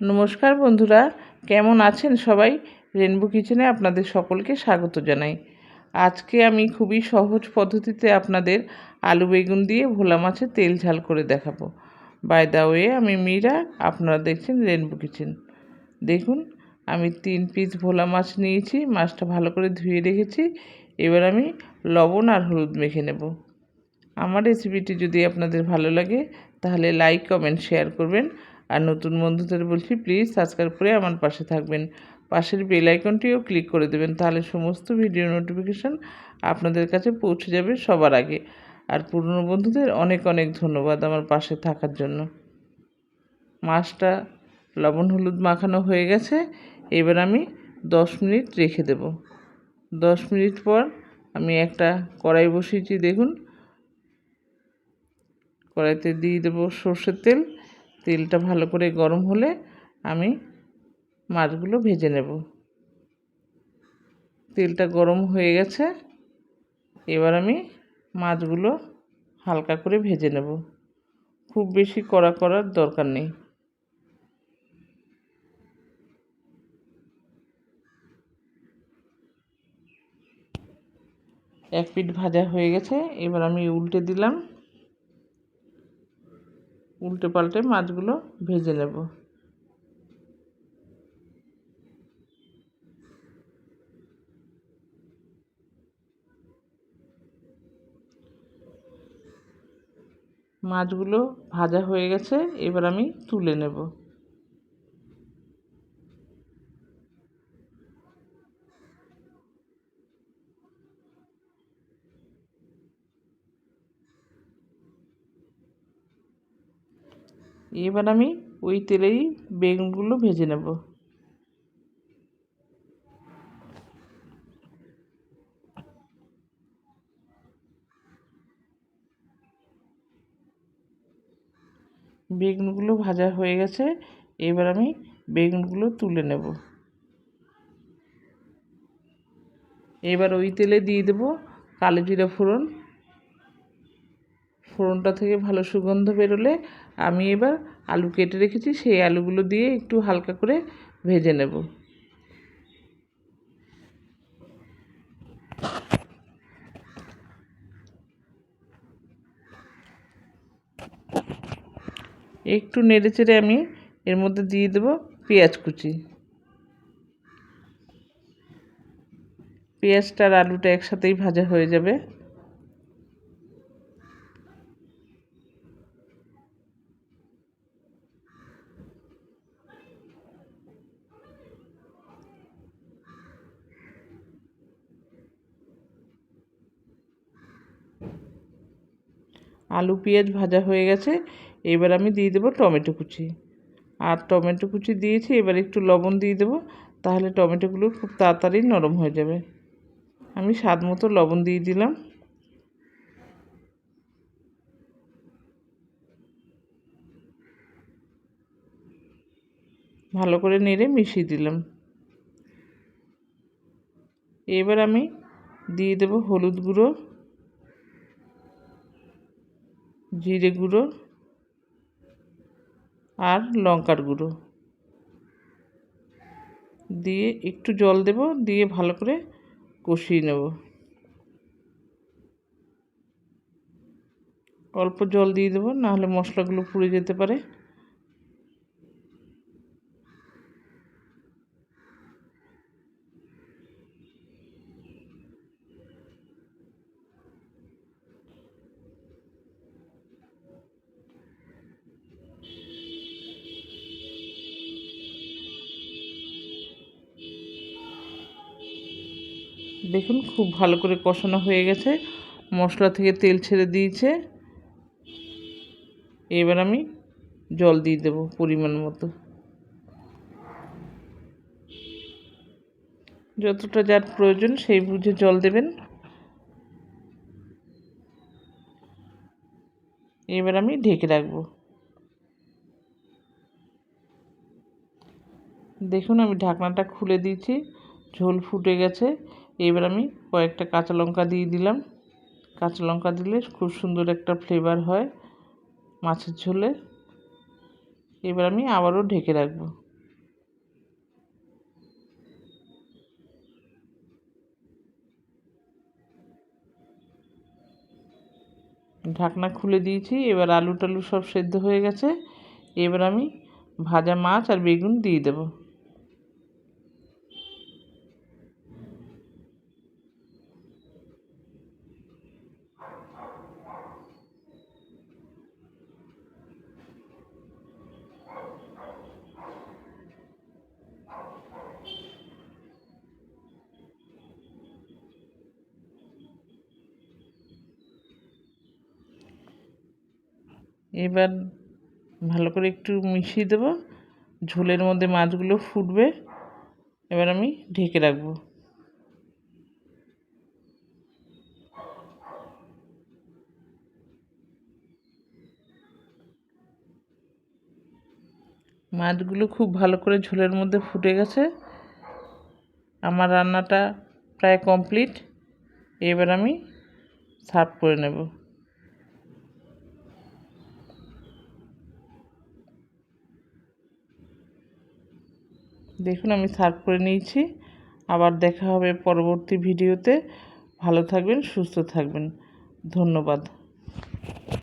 নমস্কার বন্ধুরা, কেমন আছেন সবাই? রেনবো কিচেনে আপনাদের সকলকে স্বাগত জানাই। আজকে আমি খুবই সহজ পদ্ধতিতে আপনাদের আলু বেগুন দিয়ে ভোলা মাছের তেল ঝাল করে দেখাবো। বাই দা ওয়ে আমি মীরা, আপনারা দেখছেন রেনবো কিচেন দেখুন, আমি তিন পিস ভোলা মাছ নিয়েছি, মাছটা ভালো করে ধুয়ে রেখেছি। এবার আমি লবণ আর হলুদ মেখে নেব। আমার রেসিপিটি যদি আপনাদের ভালো লাগে, তাহলে লাইক কমেন্ট শেয়ার করবেন। আর নতুন বন্ধুদের বলছি প্লিজ সাবস্ক্রাইব করে আমার পাশে থাকবেন। পাশের বেল আইকনটিও ক্লিক করে দেবেন, তাহলে সমস্ত ভিডিও নোটিফিকেশান আপনাদের কাছে পৌঁছে যাবে সবার আগে। আর পুরনো বন্ধুদের অনেক অনেক ধন্যবাদ আমার পাশে থাকার জন্য। মাছটা লবণ হলুদ মাখানো হয়ে গেছে, এবার আমি দশ মিনিট রেখে দেব। দশ মিনিট পর আমি একটা কড়াই বসিয়েছি, দেখুন। কড়াইতে দিয়ে দেবো সর্ষের তেল। তেলটা ভালো করে গরম হলে আমি মাছগুলো ভেজে নেব। তেলটা গরম হয়ে গেছে, এবার আমি মাছগুলো হালকা করে ভেজে নেব। খুব বেশি কড়া করার দরকার নেই। এক পিঠ ভাজা হয়ে গেছে, এবার আমি উল্টে দিলাম। উল্টে পাল্টে মাছগুলো ভেজে নেব। মাছগুলো ভাজা হয়ে গেছে এবার আমি তুলে নেব। এবার আমি ওই তেলেই বেগুনগুলো ভেজে নেব। বেগুনগুলো ভাজা হয়ে গেছে, এবার আমি বেগুনগুলো তুলে নেব। এবার ওই তেলে দিয়ে দেবো কালো জিরা ফোড়ন ফোড়নটা থেকে ভালো সুগন্ধ বেরোলে আমি এবার আলু কেটে রেখেছি, সেই আলুগুলো দিয়ে একটু হালকা করে ভেজে নেব। একটু নেড়ে চেড়ে আমি এর মধ্যে দিয়ে দেবো পেঁয়াজ কুচি। পেঁয়াজটা আর আলুটা একসাথেই ভাজা হয়ে যাবে। আলু, পেঁয়াজ ভাজা হয়ে গেছে। এবার আমি দিয়ে দেবো টমেটো কুচি। আর টমেটো কুচি দিয়েছি, এবার একটু লবণ দিয়ে দেবো, তাহলে টমেটোগুলো খুব তাড়াতাড়ি নরম হয়ে যাবে। আমি স্বাদ মতো লবণ দিয়ে দিলাম। ভালো করে নেড়ে মিশিয়ে দিলাম। এবার আমি দিয়ে দেবো হলুদ গুঁড়ো। জিরে গুঁড়ো আর লঙ্কার গুঁড়ো। দিয়ে একটু জল দেব, দিয়ে ভালো করে কষিয়ে নেব। অল্প জল দিয়ে দেবো, নাহলে মশলাগুলো পুড়ে যেতে পারে। দেখুন, খুব ভালো করে কষানো হয়ে গেছে। মশলা থেকে তেল ছেড়ে দিয়েছে। এবার আমি জল দিয়ে দেবো পরিমাণ মতো। যতটা যার প্রয়োজন সেই বুঝে জল দেবেন। এবার আমি ঢেকে রাখব। দেখুন, আমি ঢাকনাটা খুলে দিয়েছি। ঝোল ফুটে গেছে। এবার আমি কয়েকটা কাঁচা লঙ্কা দিয়ে দিলাম। কাঁচা লঙ্কা দিলে খুব সুন্দর একটা ফ্লেভার হয় মাছের ঝোলে। এবার আমি আবারও ঢেকে রাখব। ঢাকনা খুলে দিয়েছি, এবার আলু টালু সব সেদ্ধ হয়ে গেছে। এবার আমি ভাজা মাছ আর বেগুন দিয়ে দেবো। এবার ভালো করে একটু মিশিয়ে দেবো। ঝোলের মধ্যে মাছগুলো ফুটবে। এবার আমি ঢেকে রাখব। মাছগুলো খুব ভালো করে ঝোলের মধ্যে ফুটে গেছে। আমার রান্নাটা প্রায় কমপ্লিট। এবার আমি সার্ভ করে নেব। দেখুন, আমি সার্ভ করে নিয়েছি। আবার দেখা হবে পরবর্তী ভিডিওতে। ভালো থাকবেন, সুস্থ থাকবেন। ধন্যবাদ।